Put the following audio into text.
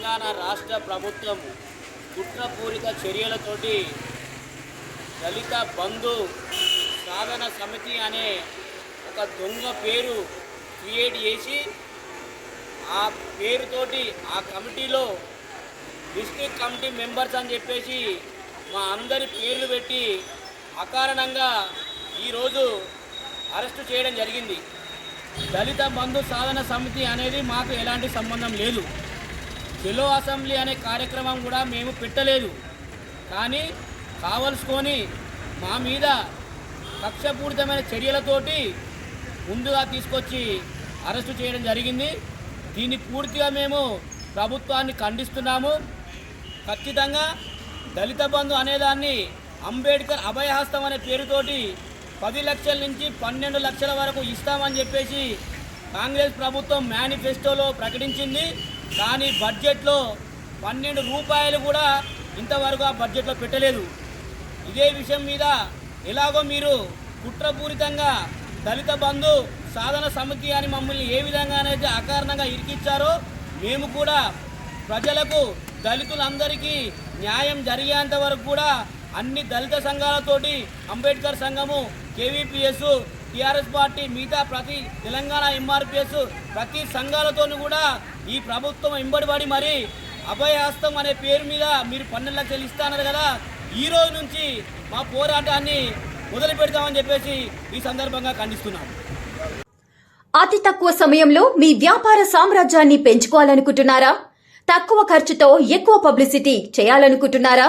తెలంగాణ రాష్ట్ర ప్రభుత్వం కుట్రపూరిత చర్యలతోటి దళిత బంధు సాధన సమితి అనే ఒక దొంగ పేరు క్రియేట్ చేసి ఆ పేరుతోటి ఆ కమిటీలో డిస్ట్రిక్ట్ కమిటీ మెంబర్స్ అని చెప్పేసి మా అందరి పేర్లు పెట్టి అకారణంగా ఈరోజు అరెస్టు చేయడం జరిగింది. దళిత బంధు సాధన సమితి అనేది మాకు ఎలాంటి సంబంధం లేదు. చెలో అసెంబ్లీ అనే కార్యక్రమం కూడా మేము పెట్టలేదు. కానీ కావలసుకొని మా మీద కక్షపూరితమైన చర్యలతోటి ముందుగా తీసుకొచ్చి అరెస్టు చేయడం జరిగింది. దీన్ని పూర్తిగా మేము ప్రభుత్వాన్ని ఖండిస్తున్నాము. ఖచ్చితంగా దళిత బంధు అనేదాన్ని అంబేద్కర్ అభయహస్తం అనే పేరుతోటి పది లక్షల నుంచి పన్నెండు లక్షల వరకు ఇస్తామని చెప్పేసి కాంగ్రెస్ ప్రభుత్వం మేనిఫెస్టోలో ప్రకటించింది. కానీ బడ్జెట్లో పన్నెండు రూపాయలు కూడా ఇంతవరకు ఆ బడ్జెట్లో పెట్టలేదు. ఇదే విషయం మీద ఎలాగో మీరు కుట్రపూరితంగా దళిత బంధు సాధన సమితి అని మమ్మల్ని ఏ విధంగానైతే అకారణంగా ఇరికిచ్చారో మేము కూడా ప్రజలకు దళితులందరికీ న్యాయం జరిగేంత వరకు కూడా అన్ని దళిత సంఘాలతోటి అంబేద్కర్ సంఘము కేవీపీఎస్ టీఆర్ఎస్ పార్టీ మిగతా ప్రతి తెలంగాణ ఎంఆర్పిఎస్ ప్రతి సంఘాలతోనూ కూడా ఈ ప్రభుత్వం వెంబడిపడి మరి అభయహస్తం అనే పేరు మీద మీరు పన్నెండు లక్షలు ఇస్తాన్నారు కదా ఈ రోజు నుంచి మా పోరాటాన్ని మొదలు పెడతామని చెప్పేసి ఈ సందర్భంగా ఖండిస్తున్నాం. అతి తక్కువ సమయంలో మీ వ్యాపార సామ్రాజ్యాన్ని పెంచుకోవాలనుకుంటున్నారా? తక్కువ ఖర్చుతో ఎక్కువ పబ్లిసిటీ చేయాలనుకుంటున్నారా?